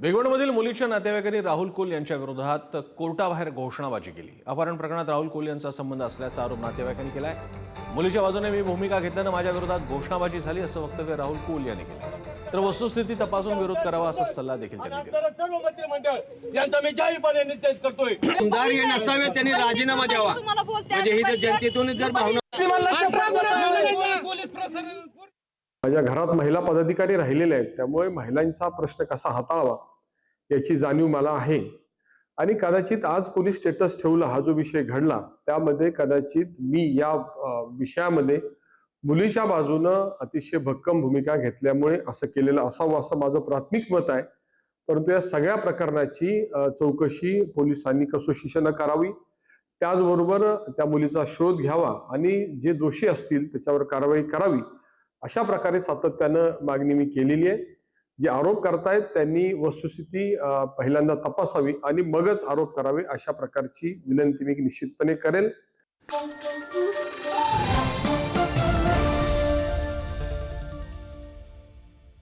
भिगवणमधील मुलीच्या नातेवाईकांनी राहुल कोल यांच्या विरोधात कोर्टाबाहेर घोषणाबाजी केली. अपहरण प्रकरणात राहुल कोल यांचा संबंध असल्याचा आरोप नातेवाईकांनी केलाय. मुलीच्या बाजूने मी भूमिका घेतल्यानं माझ्या विरोधात घोषणाबाजी झाली असं वक्तव्य राहुल कोल यांनी केलं. तर वस्तुस्थिती तपासून विरोध करावा असा सल्ला देखील त्यांनी दिला तर सर्व मंत्रिमंडळ यांचा मी जाहीरपणे निषेध करतोय. आमदार हे नसावे त्यांनी राजीनामा द्यावा. म्हणजे ही जर जनतेतून जर भावना पोलीस प्रशासन माझ्या घरात महिला पदाधिकारी राहिलेल्या आहेत. त्यामुळे महिलांचा प्रश्न कसा हाताळावा याची जाणीव मला आहे. आणि कदाचित आज कोणी स्टेटस ठेवला हा जो विषय घडला त्यामध्ये कदाचित मी या विषयामध्ये मुलीच्या बाजूनं अतिशय भक्कम भूमिका घेतल्यामुळे असं केलेलं असावं असं माझं प्राथमिक मत आहे. परंतु या सगळ्या प्रकरणाची चौकशी पोलिसांनी कसोशीनं करावी त्याचबरोबर त्या मुलीचा शोध घ्यावा आणि जे दोषी असतील त्याच्यावर कारवाई करावी अशा प्रकारे सातत्यानं मागणी मी केलेली आहे. जे आरोप करतायत त्यांनी वस्तुस्थिती पहिल्यांदा तपासावी आणि मगच आरोप करावे अशा प्रकारची विनंती मी निश्चितपणे करेल.